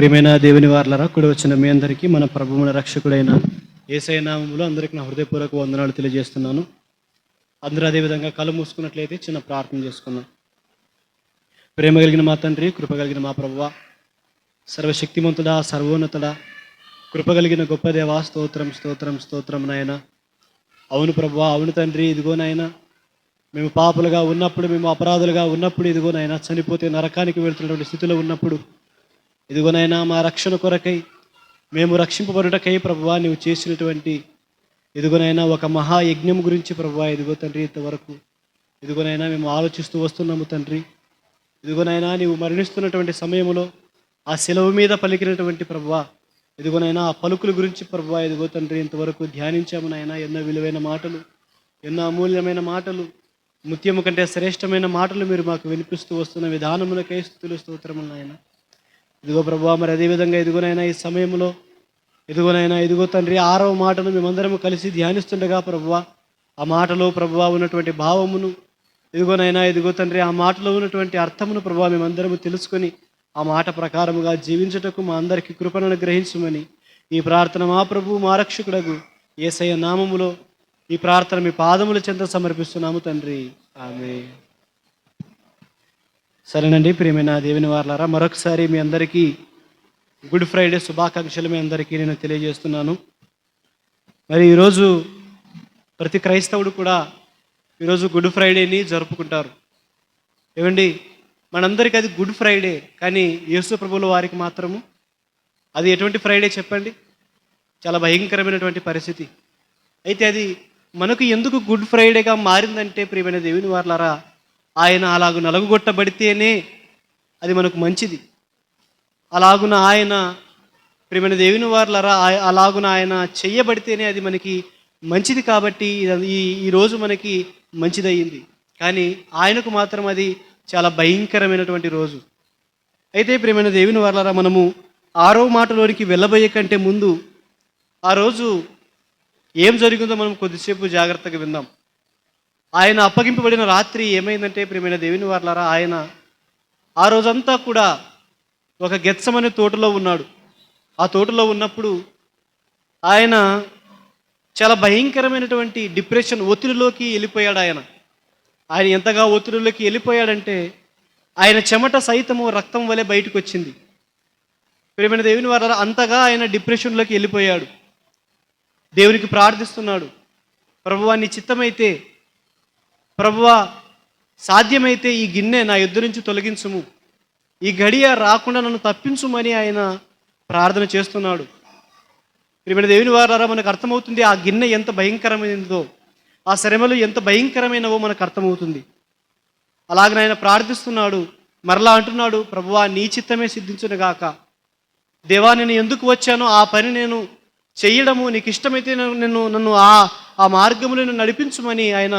ప్రియమైన దేవుని వార్లరా కూడా వచ్చిన మీ అందరికీ మన ప్రభువుల రక్షకుడైన ఏసై నామములో అందరికీ నా హృదయపూర్వక వందనాలు తెలియజేస్తున్నాను. అందరూ అదేవిధంగా కళ్ళు మూసుకున్నట్లయితే చిన్న ప్రార్థన చేసుకున్నాం ప్రేమ కలిగిన మా తండ్రి కృప కలిగిన మా ప్రభువ సర్వశక్తిమంతుడా సర్వోన్నతుడా కృప కలిగిన గొప్ప దేవా స్తోత్రం స్తోత్రం స్తోత్రం నాయన. అవును ప్రభువ అవును తండ్రి ఇదిగో నాయన. మేము పాపులుగా ఉన్నప్పుడు మేము అపరాధులుగా ఉన్నప్పుడు ఇదిగో నాయన. చనిపోతే నరకానికి వెళ్తున్నటువంటి స్థితిలో ఉన్నప్పుడు ఇదిగోనైనా మా రక్షణ కొరకై మేము రక్షింపబడుటకై ప్రభువా నువ్వు చేసినటువంటి ఇదిగోనైనా ఒక మహాయజ్ఞం గురించి ప్రభువా ఇదిగో తండ్రి ఇంతవరకు ఇదిగోనైనా మేము ఆలోచిస్తూ వస్తున్నాము తండ్రి. ఇదిగోనైనా నీవు మరణిస్తున్నటువంటి సమయంలో ఆ సెలవు మీద పలికినటువంటి ప్రభువా ఇదిగోనైనా ఆ పలుకుల గురించి ప్రభువా ఇదిగో తండ్రి ఇంతవరకు ధ్యానించాము నాయన. ఎన్నో విలువైన మాటలు ఎన్నో అమూల్యమైన మాటలు ముత్యము కంటే శ్రేష్టమైన మాటలు మీరు మాకు వినిపిస్తూ వస్తున్న విధానములకై స్థుతులు స్తోత్రములు నాయన. ఇదిగో ప్రభా మరి అదేవిధంగా ఇదిగోనైనా ఈ సమయంలో ఇదిగోనైనా ఇదిగో తండ్రి ఆరవ మాటను మేమందరము కలిసి ధ్యానిస్తుండగా ప్రభువ ఆ మాటలో ప్రభువ ఉన్నటువంటి భావమును ఇదిగోనైనా ఇదిగో తండ్రి ఆ మాటలో ఉన్నటువంటి అర్థమును ప్రభువా మేమందరము తెలుసుకొని ఆ మాట ప్రకారముగా జీవించుటకు మా అందరికీ కృపను అనుగ్రహించమని ఈ ప్రార్థన మా ప్రభు మా రక్షకుడగు ఏసయ్య నామములో ఈ ప్రార్థన మీ పాదముల చెంత సమర్పిస్తున్నాము తండ్రి. ఆమె సరేనండి ప్రియమైన దేవుని వార్లారా మరొకసారి మీ అందరికీ గుడ్ ఫ్రైడే శుభాకాంక్షలు మీ అందరికీ నేను తెలియజేస్తున్నాను. మరి ఈరోజు ప్రతి క్రైస్తవుడు కూడా ఈరోజు గుడ్ ఫ్రైడేని జరుపుకుంటారు. ఏమండి మనందరికీ అది గుడ్ ఫ్రైడే కానీ యేసు ప్రభుల వారికి మాత్రము అది ఎటువంటి ఫ్రైడే చెప్పండి? చాలా భయంకరమైనటువంటి పరిస్థితి. అయితే అది మనకు ఎందుకు గుడ్ ఫ్రైడేగా మారిందంటే ప్రియమైన దేవుని వార్లారా ఆయన అలాగు నలుగుగొట్టబడితేనే అది మనకు మంచిది. అలాగున ఆయన ప్రేమైన దేవుని వార్లరా అలాగున ఆయన చెయ్యబడితేనే అది మనకి మంచిది కాబట్టి ఇది- ఈ ఈరోజు మనకి మంచిదయ్యింది. కానీ ఆయనకు మాత్రం అది చాలా భయంకరమైనటువంటి రోజు. అయితే ప్రేమైన దేవుని వారులరా మనము ఆరో మాటలోనికి వెళ్ళబోయే కంటే ముందు ఆ రోజు ఏం జరిగిందో మనం కొద్దిసేపు జాగ్రత్తగా విందాం. ఆయన అప్పగింపబడిన రాత్రి ఏమైందంటే ప్రియమైన దేవుని వార్లారా ఆయన ఆ రోజంతా కూడా ఒక గెత్సమనే తోటలో ఉన్నాడు. ఆ తోటలో ఉన్నప్పుడు ఆయన చాలా భయంకరమైనటువంటి డిప్రెషన్ ఒత్తిడిలోకి వెళ్ళిపోయాడు ఆయన. ఆయన ఎంతగా ఒత్తిడిలోకి వెళ్ళిపోయాడంటే ఆయన చెమట సైతము రక్తం వలె బయటకు వచ్చింది ప్రేమైన దేవుని వారు అంతగా ఆయన డిప్రెషన్లోకి వెళ్ళిపోయాడు. దేవునికి ప్రార్థిస్తున్నాడు. ప్రభువా నీ చిత్తమైతే ప్రభువా సాధ్యమైతే ఈ గిన్నె నా ఎద్దు నుంచి తొలగించుము. ఈ గడియ రాకుండా నన్ను తప్పించుమని ఆయన ప్రార్థన చేస్తున్నాడు. ప్రియమైన దేవుని వారారా మనకు అర్థమవుతుంది ఆ గిన్నె ఎంత భయంకరమైనదో ఆ శ్రమలు ఎంత భయంకరమైనవో మనకు అర్థమవుతుంది. అలాగ ఆయన ప్రార్థిస్తున్నాడు మరలా అంటున్నాడు ప్రభువా నీ చిత్తమే సిద్ధించునుగాక. దేవా నేను ఎందుకు వచ్చానో ఆ పని నేను చేయడము నీకు ఇష్టమైతే నేను నన్ను ఆ ఆ మార్గములో నన్ను నడిపించుమని ఆయన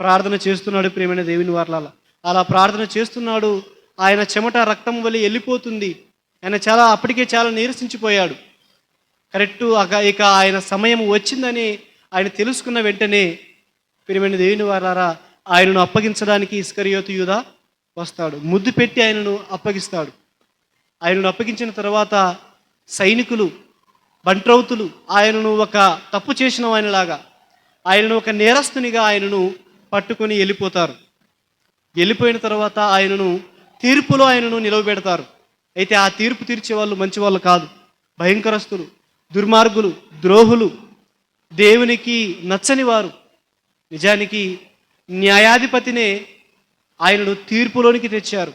ప్రార్థన చేస్తున్నాడు ప్రేమైన దేవుని వార్లాల. అలా ప్రార్థన చేస్తున్నాడు. ఆయన చెమట రక్తం వల్ల వెళ్ళిపోతుంది. ఆయన చాలా అప్పటికే చాలా నీరసించిపోయాడు. కరెక్టు అక- ఇక ఆయన సమయం వచ్చిందని ఆయన తెలుసుకున్న వెంటనే ప్రియమైన దేవుని వారారా ఆయనను అప్పగించడానికి ఇస్కరియోతు యూధ వస్తాడు. ముద్దు పెట్టి ఆయనను అప్పగిస్తాడు. ఆయనను అప్పగించిన తర్వాత సైనికులు బంట్రౌతులు ఆయనను ఒక తప్పు చేసిన ఆయనలాగా ఆయనను ఒక నేరస్తునిగా ఆయనను పట్టుకొని వెళ్ళిపోతారు. వెళ్ళిపోయిన తర్వాత ఆయనను తీర్పులో ఆయనను నిలవబెడతారు. అయితే ఆ తీర్పు తీర్చే వాళ్ళు మంచి వాళ్ళు కాదు. భయంకరస్తులు దుర్మార్గులు ద్రోహులు. దేవునికి నచ్చని వారు. నిజానికి న్యాయాధిపతినే ఆయనను తీర్పులోనికి తెచ్చారు.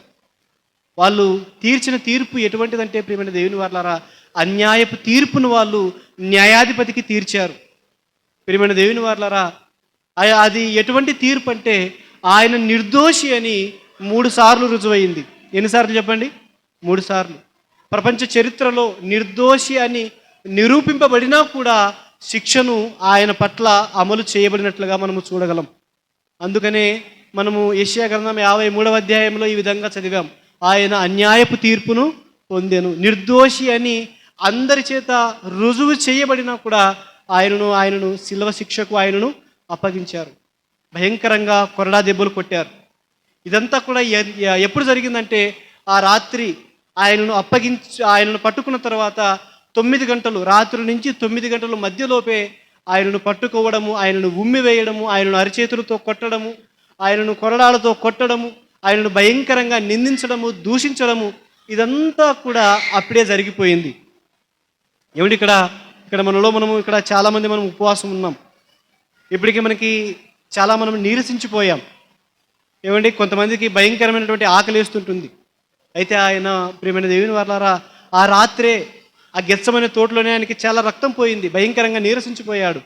వాళ్ళు తీర్చిన తీర్పు ఎటువంటిదంటే ప్రియమైన దేవుని వాళ్ళారా అన్యాయపు తీర్పును వాళ్ళు న్యాయాధిపతికి తీర్చారు. ప్రియమైన దేవుని వాళ్ళారా అది ఎటువంటి తీర్పు అంటే ఆయన నిర్దోషి అని మూడు సార్లు రుజువైంది. ఎన్నిసార్లు చెప్పండి? మూడు సార్లు. ప్రపంచ చరిత్రలో నిర్దోషి అని నిరూపింపబడినా కూడా శిక్షను ఆయన పట్ల అమలు చేయబడినట్లుగా మనము చూడగలం. అందుకనే మనము ఏషియా గ్రంథం యాభై మూడవ అధ్యాయంలో ఈ విధంగా చదివాం. ఆయన అన్యాయపు తీర్పును పొందాను. నిర్దోషి అని అందరి చేత రుజువు చేయబడినా కూడా ఆయనను ఆయనను శిల్వ శిక్షకు ఆయనను అప్పగించారు. భయంకరంగా కొరడా దెబ్బలు కొట్టారు. ఇదంతా కూడా ఎప్పుడు జరిగిందంటే ఆ రాత్రి ఆయనను అప్పగించి ఆయనను పట్టుకున్న తర్వాత తొమ్మిది గంటలు రాత్రి నుంచి తొమ్మిది గంటల మధ్యలోపే ఆయనను పట్టుకోవడము ఆయనను ఉమ్మి వేయడము ఆయనను అరిచేతులతో కొట్టడము ఆయనను కొరడాలతో కొట్టడము ఆయనను భయంకరంగా నిందించడము దూషించడము ఇదంతా కూడా అప్పుడే జరిగిపోయింది. ఏమిటి ఇక్కడ ఇక్కడ మనలో మనము ఇక్కడ చాలామంది మనం ఉపవాసం ఉన్నాం. ఇప్పటికీ మనకి చాలా మనం నీరసించిపోయాం. ఏమండి కొంతమందికి భయంకరమైనటువంటి ఆకలి వేస్తుంటుంది. అయితే ఆయన ప్రియమైన దేవుని వాళ్ళారా ఆ రాత్రే ఆ గెచ్చమైన తోటలోనే ఆయనకి చాలా రక్తం పోయింది. భయంకరంగా నీరసించిపోయాడు.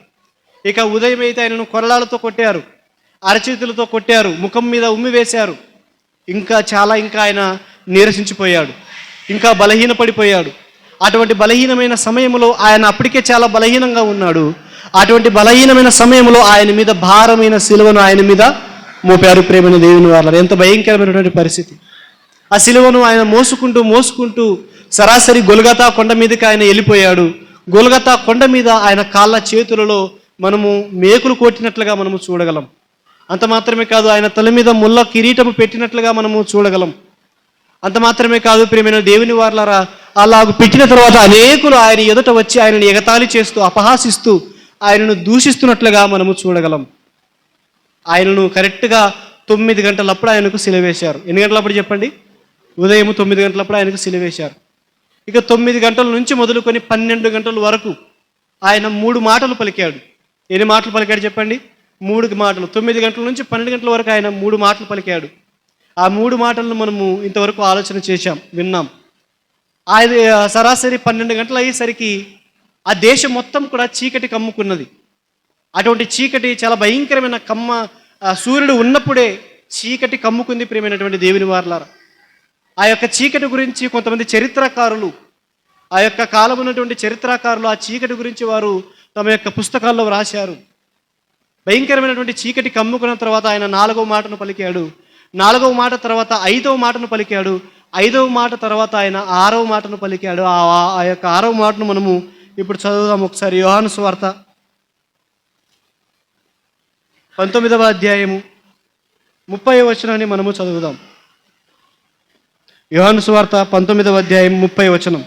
ఇక ఉదయం అయితే ఆయనను కొరళాలతో కొట్టారు. అరచేతులతో కొట్టారు. ముఖం మీద ఉమ్మి వేశారు. ఇంకా చాలా ఇంకా ఆయన నీరసించిపోయాడు. ఇంకా బలహీనపడిపోయాడు. అటువంటి బలహీనమైన సమయంలో ఆయన అప్పటికే చాలా బలహీనంగా ఉన్నాడు. అటువంటి బలహీనమైన సమయంలో ఆయన మీద భారమైన శిలువను ఆయన మీద మోపారు ప్రేమైన దేవుని వాళ్ళ ఎంత భయంకరమైనటువంటి పరిస్థితి. ఆ శిలువను ఆయన మోసుకుంటూ మోసుకుంటూ సరాసరి గొలగతా కొండ మీదకి ఆయన వెళ్ళిపోయాడు. గొలగతా కొండ మీద ఆయన కాళ్ళ చేతులలో మనము మేకులు కొట్టినట్లుగా మనము చూడగలం. అంత మాత్రమే కాదు ఆయన తల మీద ముళ్ళ కిరీటము పెట్టినట్లుగా మనము చూడగలం. అంత మాత్రమే కాదు ప్రియమైన దేవుని వార్లరా అలాగ పెట్టిన తర్వాత అనేకులు ఆయన ఎదుట వచ్చి ఆయనని ఎగతాళి చేస్తూ అపహాసిస్తూ ఆయనను దూషిస్తున్నట్లుగా మనము చూడగలం. ఆయనను కరెక్ట్గా తొమ్మిది గంటలప్పుడు ఆయనకు సిలవేశారు. ఎన్ని గంటలప్పుడు చెప్పండి? ఉదయం తొమ్మిది గంటలప్పుడు ఆయనకు సిలవేశారు. ఇక తొమ్మిది గంటల నుంచి మొదలుకొని పన్నెండు గంటల వరకు ఆయన మూడు మాటలు పలికాడు. ఎన్ని మాటలు పలికాడు చెప్పండి? మూడు మాటలు. తొమ్మిది గంటల నుంచి పన్నెండు గంటల వరకు ఆయన మూడు మాటలు పలికాడు. ఆ మూడు మాటలను మనము ఇంతవరకు ఆలోచన చేశాం విన్నాం. ఆయన సరాసరి పన్నెండు గంటలు అయ్యేసరికి ఆ దేశం మొత్తం కూడా చీకటి కమ్ముకున్నది. అటువంటి చీకటి చాలా భయంకరమైన కమ్మ సూర్యుడు ఉన్నప్పుడే చీకటి కమ్ముకుంది ప్రియమైనటువంటి దేవుని వార్లారా. ఆ యొక్క చీకటి గురించి కొంతమంది చరిత్రకారులు ఆ యొక్క కాలం ఉన్నటువంటి చరిత్రకారులు ఆ చీకటి గురించి వారు తమ యొక్క పుస్తకాల్లో వ్రాశారు. భయంకరమైనటువంటి చీకటి కమ్ముకున్న తర్వాత ఆయన నాలుగవ మాటను పలికాడు. నాలుగవ మాట తర్వాత ఐదవ మాటను పలికాడు. ఐదవ మాట తర్వాత ఆయన ఆరవ మాటను పలికాడు. ఆ ఆ యొక్క ఆరవ మాటను మనము ఇప్పుడు చదువుదాం ఒకసారి. యోహాను స్వార్త పంతొమ్మిదవ అధ్యాయము ముప్పై వచనాన్ని మనము చదువుదాం. యోహాను స్వార్త పంతొమ్మిదవ అధ్యాయం ముప్పై వచనం.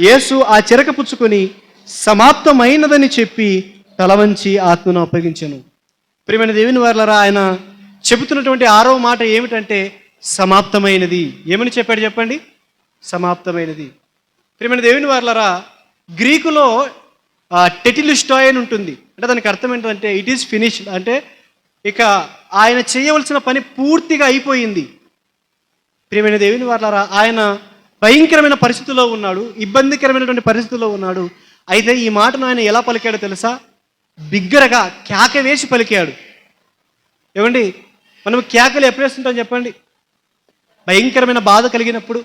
యేసు ఆ చిరక పుచ్చుకొని సమాప్తమైనదని చెప్పి తలవంచి ఆత్మను అప్పగించాను. ప్రియమైన దేవుని వారులరా ఆయన చెబుతున్నటువంటి ఆరో మాట ఏమిటంటే సమాప్తమైనది. ఏమని చెప్పాడు చెప్పండి? సమాప్తమైనది. ప్రియమైన దేవుని వారులరా గ్రీకులో టెటిలిస్టాయ్ అని ఉంటుంది. అంటే దానికి అర్థం ఏంటంటే ఇట్ ఈస్ ఫినిష్డ్ అంటే ఇక ఆయన చేయవలసిన పని పూర్తిగా అయిపోయింది. ప్రియమైన దేవుని వాళ్ళారా ఆయన భయంకరమైన పరిస్థితుల్లో ఉన్నాడు ఇబ్బందికరమైనటువంటి పరిస్థితుల్లో ఉన్నాడు. అయితే ఈ మాటను ఆయన ఎలా పలికాడో తెలుసా? బిగ్గరగా కేక వేసి పలికాడు. ఏమండి? మనం కేకలు ఎప్పుడేస్తుంటాం చెప్పండి? భయంకరమైన బాధ కలిగినప్పుడు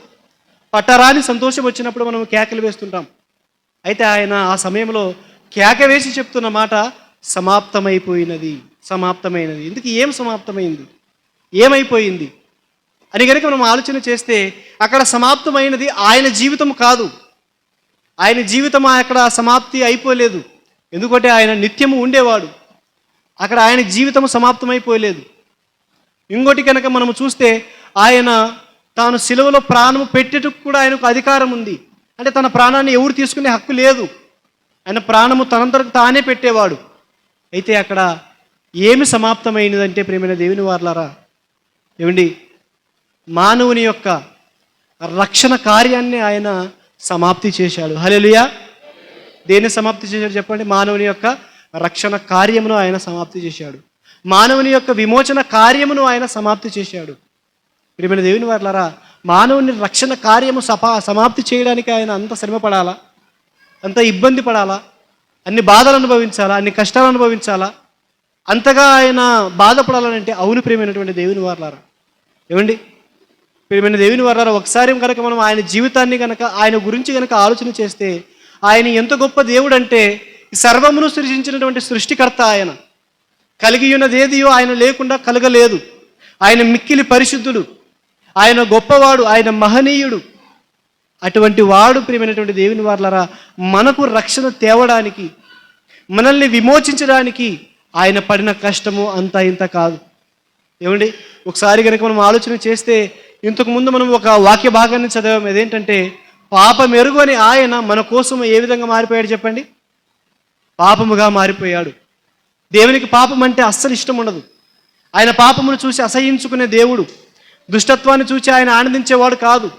పట్టరాని సంతోషం వచ్చినప్పుడు మనం కేకలు వేస్తుంటాం. అయితే ఆయన ఆ సమయంలో కేక వేసి చెప్తున్న మాట సమాప్తమైపోయినది సమాప్తమైనది. ఇందుకు ఏం సమాప్తమైంది? ఏమైపోయింది? అని కనుక మనం ఆలోచన చేస్తే అక్కడ సమాప్తమైనది ఆయన జీవితం కాదు. ఆయన జీవితం అక్కడ సమాప్తి అయిపోలేదు. ఎందుకంటే ఆయన నిత్యము ఉండేవాడు. అక్కడ ఆయన జీవితం సమాప్తమైపోలేదు. ఇంకోటి కనుక మనము చూస్తే ఆయన తాను సిలువలో ప్రాణము పెట్టేటకు కూడా ఆయనకు అధికారం ఉంది అంటే తన ప్రాణాన్ని ఎవరు తీసుకునే హక్కు లేదు. ఆయన ప్రాణము తనంతరకు తానే పెట్టేవాడు. అయితే అక్కడ ఏమి సమాప్తమైనదంటే ప్రేమైన దేవుని వార్లారా ఏమండి? మానవుని యొక్క రక్షణ కార్యాన్ని ఆయన సమాప్తి చేశాడు. హలెలుయా దేన్ని సమాప్తి చేశాడు చెప్పండి? మానవుని యొక్క రక్షణ కార్యమును ఆయన సమాప్తి చేశాడు. మానవుని యొక్క విమోచన కార్యమును ఆయన సమాప్తి చేశాడు. ప్రియమైన దేవుని వార్లారా మానవుని రక్షణ కార్యము సపా సమాప్తి చేయడానికి ఆయన అంత శ్రమపడాలా అంత ఇబ్బంది పడాలా? అన్ని బాధలు అనుభవించాలా? అన్ని కష్టాలు అనుభవించాలా? అంతగా ఆయన బాధపడాలనంటే అవును ప్రేమైనటువంటి దేవుని వారలారా. ఏమండి? ప్రియమైన దేవుని వారులారా ఒకసారి కనుక మనం ఆయన జీవితాన్ని కనుక ఆయన గురించి కనుక ఆలోచన చేస్తే ఆయన ఎంత గొప్ప దేవుడు అంటే సర్వమును సృష్టించినటువంటి సృష్టికర్త ఆయన. కలిగి ఉన్నదేదియో ఆయన లేకుండా కలగలేదు. ఆయన మిక్కిలి పరిశుద్ధులు. ఆయన గొప్పవాడు ఆయన మహనీయుడు. అటువంటి వాడు ప్రియమైనటువంటి దేవుని వార్లరా మనకు రక్షణ తేవడానికి మనల్ని విమోచించడానికి ఆయన పడిన కష్టము అంత ఇంత కాదు. ఏమండి? ఒకసారి కనుక మనం ఆలోచన చేస్తే ఇంతకుముందు మనం ఒక వాక్య భాగాన్ని చదివాం. అదేంటంటే పాప మెరుగు అని ఆయన మన కోసం ఏ విధంగా మారిపోయాడు చెప్పండి? పాపముగా మారిపోయాడు. దేవునికి పాపం అంటే అస్సలు ఇష్టం ఉండదు. ఆయన పాపమును చూసి అసహించుకునే దేవుడు. దుష్టత్వాన్ని చూసి ఆయన ఆనందించేవాడు కాదు.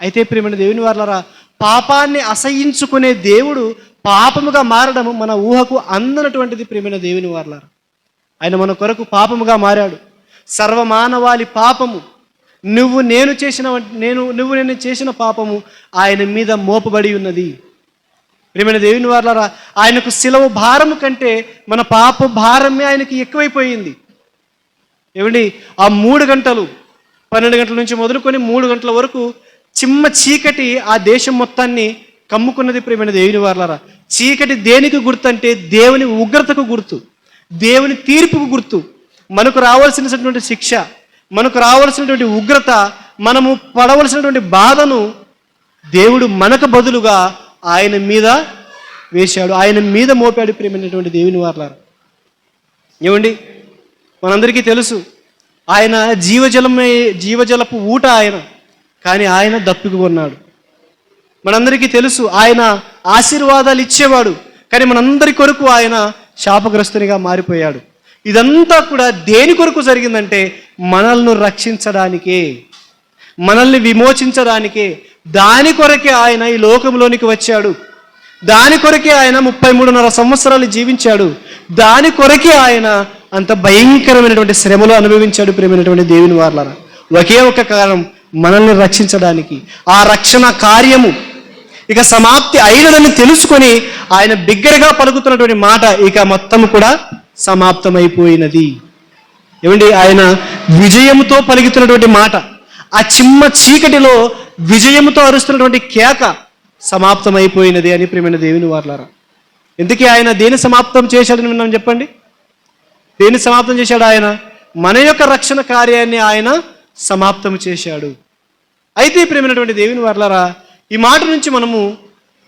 అయితే ప్రియమైన దేవుని వాళ్ళరా పాపాన్ని అసహించుకునే దేవుడు పాపముగా మారడము మన ఊహకు అందనటువంటిది ప్రియమైన దేవుని వాళ్ళరా ఆయన మన కొరకు పాపముగా మారాడు. సర్వమానవాళి పాపము. నువ్వు నేను చేసిన నేను నువ్వు నేను చేసిన పాపము ఆయన మీద మోపబడి ఉన్నది. ప్రియమైన దేవుని వాళ్ళరా ఆయనకు సిలవు భారము కంటే మన పాప భారమే ఆయనకి ఎక్కువైపోయింది. ఏమండి? ఆ మూడు గంటలు పన్నెండు గంటల నుంచి మొదలుకొని మూడు గంటల వరకు చిమ్మ చీకటి ఆ దేశం మొత్తాన్ని కమ్ముకున్నది ప్రేమైన దేవుని వాళ్ళరా చీకటి దేనికి గుర్తు అంటే దేవుని ఉగ్రతకు గుర్తు దేవుని తీర్పుకు గుర్తు. మనకు రావాల్సినటువంటి శిక్ష మనకు రావాల్సినటువంటి ఉగ్రత మనము పడవలసినటువంటి బాధను దేవుడు మనకు బదులుగా ఆయన మీద వేశాడు. ఆయన మీద మోపాడు ప్రేమైనటువంటి దేవుని వార్లారా. ఏమండి? మనందరికీ తెలుసు ఆయన జీవజలమే జీవజలపు ఊట ఆయన కానీ ఆయన దప్పికొన్నాడు మనందరికీ తెలుసు ఆయన ఆశీర్వాదాలు ఇచ్చేవాడు కానీ మనందరి కొరకు ఆయన శాపగ్రస్తునిగా మారిపోయాడు. ఇదంతా కూడా దేని కొరకు జరిగిందంటే మనల్ని రక్షించడానికే మనల్ని విమోచించడానికే దాని కొరకే ఆయన ఈ లోకంలోనికి వచ్చాడు. దాని కొరకే ఆయన ముప్పై మూడున్నర సంవత్సరాలు జీవించాడు. దాని కొరకే ఆయన అంత భయంకరమైనటువంటి శ్రమలు అనుభవించాడు ప్రేమైనటువంటి దేవుని వార్లరా. ఒకే ఒక కారణం మనల్ని రక్షించడానికి. ఆ రక్షణ కార్యము ఇక సమాప్తి అయినదని తెలుసుకొని ఆయన బిగ్గరగా పలుకుతున్నటువంటి మాట ఇక మొత్తం కూడా సమాప్తమైపోయినది. ఏమండి? ఆయన విజయముతో పలుకుతున్నటువంటి మాట ఆ చిమ్మ చీకటిలో విజయముతో అరుస్తున్నటువంటి కేక సమాప్తమైపోయినది అని ప్రేమైన దేవుని వార్లారా. ఎందుకే ఆయన దేని సమాప్తం చేశాడని విన్నాం చెప్పండి? దేన్ని సమాప్తం చేశాడు ఆయన? మన యొక్క రక్షణ కార్యాన్ని ఆయన సమాప్తం చేశాడు. అయితే ప్రేమైనటువంటి దేవుని వర్లరా ఈ మాట నుంచి మనము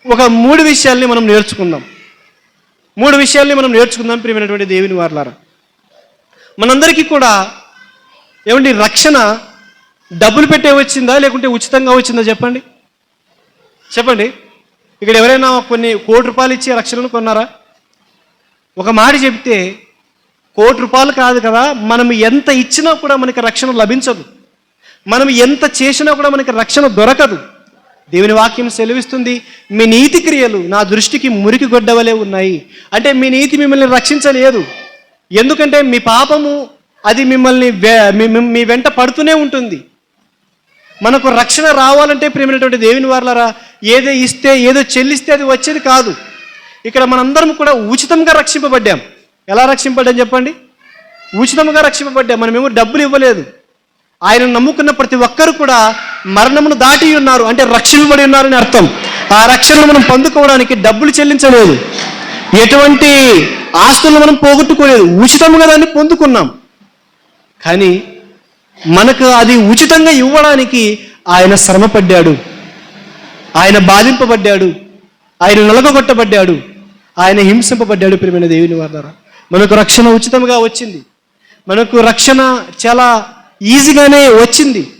ఒక మూడు విషయాల్ని మనం నేర్చుకుందాం. మూడు విషయాల్ని మనం నేర్చుకుందాం ప్రియమైనటువంటి దేవుని వర్లరా. మనందరికీ కూడా ఏమండి రక్షణ డబ్బులు పెట్టే వచ్చిందా లేకుంటే ఉచితంగా వచ్చిందా చెప్పండి? చెప్పండి. ఇక్కడ ఎవరైనా కొన్ని కోటి రూపాయలు ఇచ్చి రక్షణను కొన్నారా? ఒక మాట చెప్తే కోటి రూపాయలు కాదు కదా మనం ఎంత ఇచ్చినా కూడా మనకి రక్షణ లభించదు. మనం ఎంత చేసినా కూడా మనకి రక్షణ దొరకదు. దేవుని వాక్యం సెలవిస్తుంది మీ నీతి క్రియలు నా దృష్టికి మురికి గొడ్డవలే ఉన్నాయి. అంటే మీ నీతి మిమ్మల్ని రక్షించలేదు. ఎందుకంటే మీ పాపము అది మిమ్మల్ని మీ- వెంట పడుతూనే ఉంటుంది. మనకు రక్షణ రావాలంటే ప్రేమైనటువంటి దేవుని వారులరా ఏదో ఇస్తే ఏదో చెల్లిస్తే అది వచ్చేది కాదు. ఇక్కడ మనందరం కూడా ఉచితంగా రక్షింపబడ్డాం. ఎలా రక్షింపడ్డని చెప్పండి? ఉచితముగా రక్షింపబడ్డా మనమేమో డబ్బులు ఇవ్వలేదు. ఆయన నమ్ముకున్న ప్రతి ఒక్కరు కూడా మరణమును దాటి ఉన్నారు. అంటే రక్షింపబడి ఉన్నారని అర్థం. ఆ రక్షణను మనం పొందుకోవడానికి డబ్బులు చెల్లించలేదు. ఎటువంటి ఆస్తులను మనం పోగొట్టుకోలేదు. ఉచితంగా దాన్ని పొందుకున్నాం. కానీ మనకు అది ఉచితంగా ఇవ్వడానికి ఆయన శ్రమపడ్డాడు. ఆయన బాధింపబడ్డాడు. ఆయన నలగొట్టబడ్డాడు. ఆయన హింసింపబడ్డాడు ప్రియమైన దేవుని వారి ద్వారా మనకు రక్షణ ఉచితంగా వచ్చింది. మనకు రక్షణ చాలా ఈజీగానే వచ్చింది.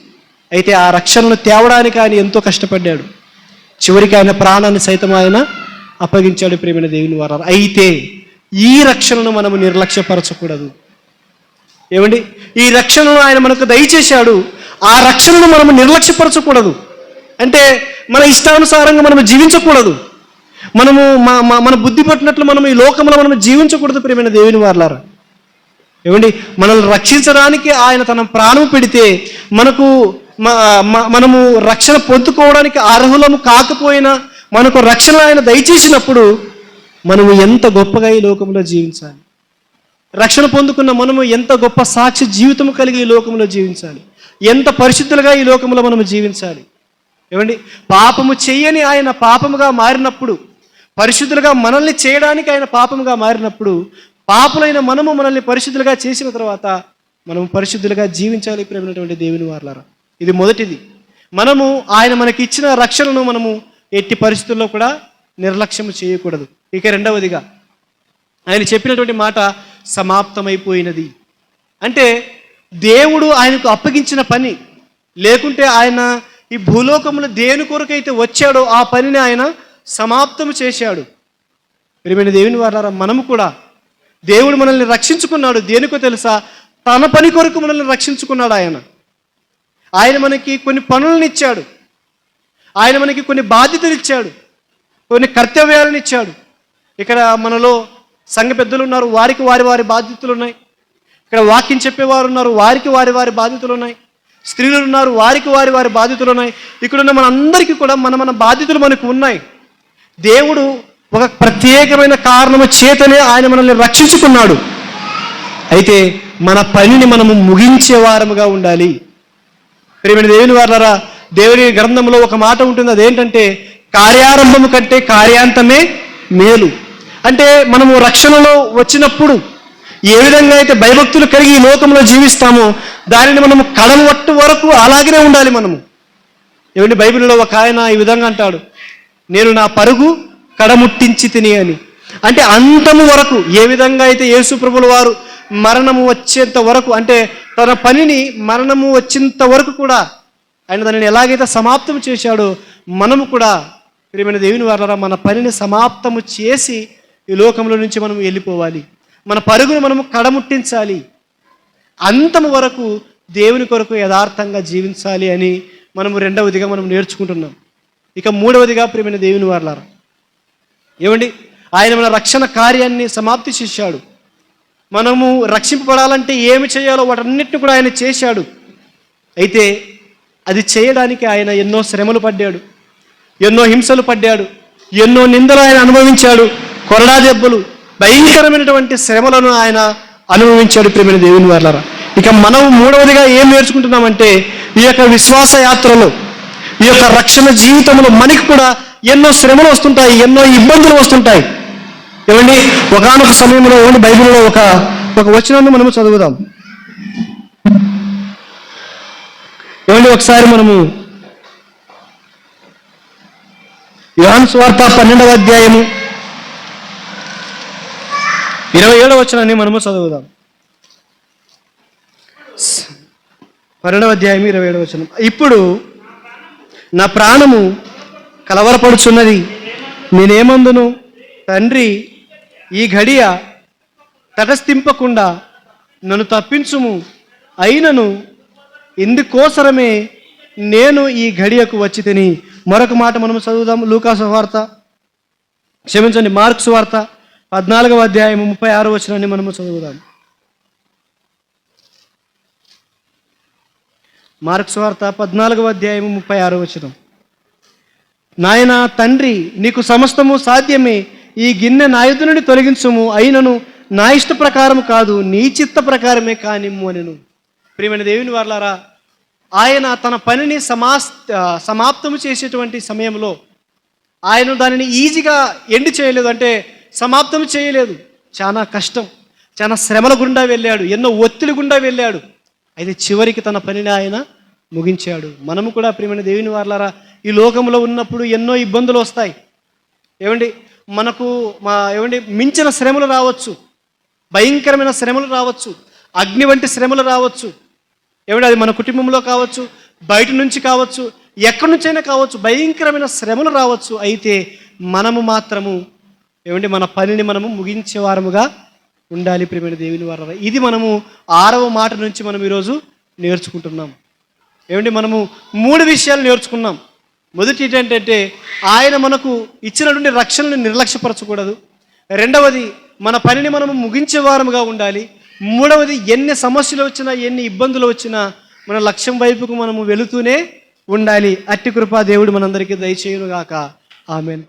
అయితే ఆ రక్షణను తేవడానికి ఆయన ఎంతో కష్టపడ్డాడు. చివరికి ఆయన ప్రాణాన్ని సైతం ఆయన అప్పగించాడు ప్రియమైన దేవుని వారు అయితే ఈ రక్షణను మనము నిర్లక్ష్యపరచకూడదు. ఏమండి? ఈ రక్షణను ఆయన మనకు దయచేశాడు. ఆ రక్షణను మనము నిర్లక్ష్యపరచకూడదు. అంటే మన ఇష్టానుసారంగా మనం జీవించకూడదు. మనము మా మా- మన బుద్ధి పట్టినట్లు మనం ఈ లోకంలో మనం జీవించకూడదు ప్రియమైన దేవుని వార్లారా. ఏమండి? మనల్ని రక్షించడానికి ఆయన తన ప్రాణం పెడితే మనకు మ- మనము రక్షణ పొందుకోవడానికి అర్హులము కాకపోయినా మనకు రక్షణ ఆయన దయచేసినప్పుడు మనము ఎంత గొప్పగా ఈ లోకంలో జీవించాలి? రక్షణ పొందుకున్న మనము ఎంత గొప్ప సాక్షి జీవితం కలిగి ఈ లోకంలో జీవించాలి? ఎంత పరిశుద్ధులుగా ఈ లోకంలో మనము జీవించాలి? ఏమండి? పాపము చెయ్యని ఆయన పాపముగా మారినప్పుడు పరిశుద్ధులుగా మనల్ని చేయడానికి ఆయన పాపముగా మారినప్పుడు పాపులైన మనము మనల్ని పరిశుద్ధులుగా చేసిన తర్వాత మనము పరిశుద్ధులుగా జీవించాలి ప్రేమైనటువంటి దేవుని వార్లారా. ఇది మొదటిది. మనము ఆయన మనకి ఇచ్చిన రక్షణను మనము ఎట్టి పరిస్థితుల్లో కూడా నిర్లక్ష్యం చేయకూడదు. ఇక రెండవదిగా ఆయన చెప్పినటువంటి మాట సమాప్తమైపోయినది. అంటే దేవుడు ఆయనకు అప్పగించిన పని లేకుంటే ఆయన ఈ భూలోకంలో దేని కొరకైతే వచ్చాడో ఆ పనిని ఆయన సమాప్తం చేశాడు. ప్రియమైన దేవుని వారారా మనము కూడా దేవుడు మనల్ని రక్షించుకున్నాడు. దేనికో తెలుసా? తన పని కొరకు మనల్ని రక్షించుకున్నాడు ఆయన. ఆయన మనకి కొన్ని పనులను ఇచ్చాడు. ఆయన మనకి కొన్ని బాధ్యతలు ఇచ్చాడు. కొన్ని కర్తవ్యాలను ఇచ్చాడు. ఇక్కడ మనలో సంఘ పెద్దలు ఉన్నారు. వారికి వారి వారి బాధ్యతలు ఉన్నాయి. ఇక్కడ వాక్యం చెప్పేవారు ఉన్నారు. వారికి వారి వారి బాధ్యతలు ఉన్నాయి. స్త్రీలు ఉన్నారు. వారికి వారి వారి బాధ్యతలు ఉన్నాయి. ఇక్కడ ఉన్న మనందరికీ కూడా మన మన బాధ్యతలు మనకు ఉన్నాయి. దేవుడు ఒక ప్రత్యేకమైన కారణము చేతనే ఆయన మనల్ని రక్షించుకున్నాడు. అయితే మన పనిని మనము ముగించే వారముగా ఉండాలి. ప్రియమైన దేవుని వారులారా దేవుని గ్రంథంలో ఒక మాట ఉంటుంది అదేంటంటే కార్యారంభము కంటే కార్యాంతమే మేలు. అంటే మనము రక్షణలో వచ్చినప్పుడు ఏ విధంగా అయితే భయభక్తులు కలిగి ఈ లోకంలో జీవిస్తామో దానిని మనము కడవట్టు వరకు అలాగనే ఉండాలి మనము. ఏమంటే బైబిల్లో ఒక ఆయన ఈ విధంగా అంటాడు. నేను నా పరుగు కడముట్టించి తిని అని. అంటే అంతము వరకు ఏ విధంగా అయితే యేసుప్రభుల వారు మరణము వచ్చేంత వరకు అంటే తన పనిని మరణము వచ్చేంత వరకు కూడా ఆయన దానిని ఎలాగైతే సమాప్తం చేశాడో మనము కూడా ప్రియమైన దేవుని వారరా మన పనిని సమాప్తము చేసి ఈ లోకంలో నుంచి మనం వెళ్ళిపోవాలి. మన పరుగును మనము కడముట్టించాలి. అంతము వరకు దేవుని కొరకు యథార్థంగా జీవించాలి అని మనము రెండవదిగా మనం నేర్చుకుంటున్నాం. ఇక మూడవదిగా ప్రేమైన దేవుని వారలారా ఏమండి? ఆయన మన రక్షణ కార్యాన్ని సమాప్తి చేశాడు. మనము రక్షింపబడాలంటే ఏమి చేయాలో వాటన్నిటిని కూడా ఆయన చేశాడు. అయితే అది చేయడానికి ఆయన ఎన్నో శ్రమలు పడ్డాడు ఎన్నో హింసలు పడ్డాడు ఎన్నో నిందలు ఆయన అనుభవించాడు కొరడా దెబ్బలు భయంకరమైనటువంటి శ్రమలను ఆయన అనుభవించాడు ప్రేమైన దేవుని వార్లరా. ఇక మనం మూడవదిగా ఏం నేర్చుకుంటున్నామంటే ఈ యొక్క విశ్వాస యాత్రలో ఈ యొక్క రక్షణ జీవితంలో మనకి కూడా ఎన్నో శ్రమలు వస్తుంటాయి ఎన్నో ఇబ్బందులు వస్తుంటాయి. ఏమండి? ఒకనొక సమయంలో ఏమండి? బైబిల్లో ఒక ఒక వచనాన్ని మనము చదువుదాం. ఏమండి? ఒకసారి మనము యోహాన్ స్వార్త పన్నెండవ అధ్యాయము ఇరవై ఏడవ వచనాన్ని మనము చదువుదాం. పన్నెండవ అధ్యాయం ఇరవై ఏడవ వచనం. ఇప్పుడు నా ప్రాణము కలవరపడుచున్నది. నేనేమందును? తండ్రి ఈ ఘడియ తటస్థింపకుండా నన్ను తప్పించుము. అయినను ఇందుకోసరమే నేను ఈ ఘడియకు వచ్చి తిని మరొక మాట మనం చదువుదాం. లూకాసు వార్త. క్షమించండి మార్క్స్ వార్త. పద్నాలుగవ అధ్యాయం ముప్పై ఆరు వచనాన్ని మనము చదువుదాం. మార్క్స్ వార్త పద్నాలుగవ అధ్యాయం ముప్పై ఆరో వచనం. నాయన తండ్రి నీకు సమస్తము సాధ్యమే. ఈ గిన్నె నా నుండి తొలగించుము. అయినను నా ఇష్ట ప్రకారం కాదు నీ చిత్త ప్రకారమే కానిమ్ము అనెను. ప్రియమైన దేవుని వర్లారా ఆయన తన పనిని సమాస్ సమాప్తము చేసేటువంటి సమయంలో ఆయన దానిని ఈజీగా ఎండ్ చేయలేదు. అంటే సమాప్తం చేయలేదు. చాలా కష్టం చాలా శ్రమల గుండా వెళ్ళాడు. ఎన్నో ఒత్తిడి గుండా వెళ్ళాడు. అయితే చివరికి తన పనిని ఆయన ముగించాడు. మనము కూడా ప్రియమైన దేవుని వార్లారా ఈ లోకంలో ఉన్నప్పుడు ఎన్నో ఇబ్బందులు వస్తాయి. ఏమండి మనకు మా ఏమండి మించిన శ్రమలు రావచ్చు. భయంకరమైన శ్రమలు రావచ్చు. అగ్ని వంటి శ్రమలు రావచ్చు. ఏమంటే అది మన కుటుంబంలో కావచ్చు బయట నుంచి కావచ్చు ఎక్కడి నుంచైనా కావచ్చు భయంకరమైన శ్రమలు రావచ్చు. అయితే మనము మాత్రము ఏమంటే మన పనిని మనము ముగించే వారముగా ఉండాలి ప్రేమైన దేవుని వారు ఇది మనము ఆరవ మాట నుంచి మనం ఈరోజు నేర్చుకుంటున్నాం. ఏమంటే మనము మూడు విషయాలు నేర్చుకున్నాం. మొదటి ఏంటంటే ఆయన మనకు ఇచ్చినటువంటి రక్షణను నిర్లక్ష్యపరచకూడదు. రెండవది మన పనిని మనము ముగించే వారముగా ఉండాలి. మూడవది ఎన్ని సమస్యలు వచ్చినా ఎన్ని ఇబ్బందులు వచ్చినా మన లక్ష్యం వైపుకు మనము వెళుతూనే ఉండాలి. అట్టి కృపా దేవుడు మనందరికీ దయచేయునుగాక. ఆమెన్.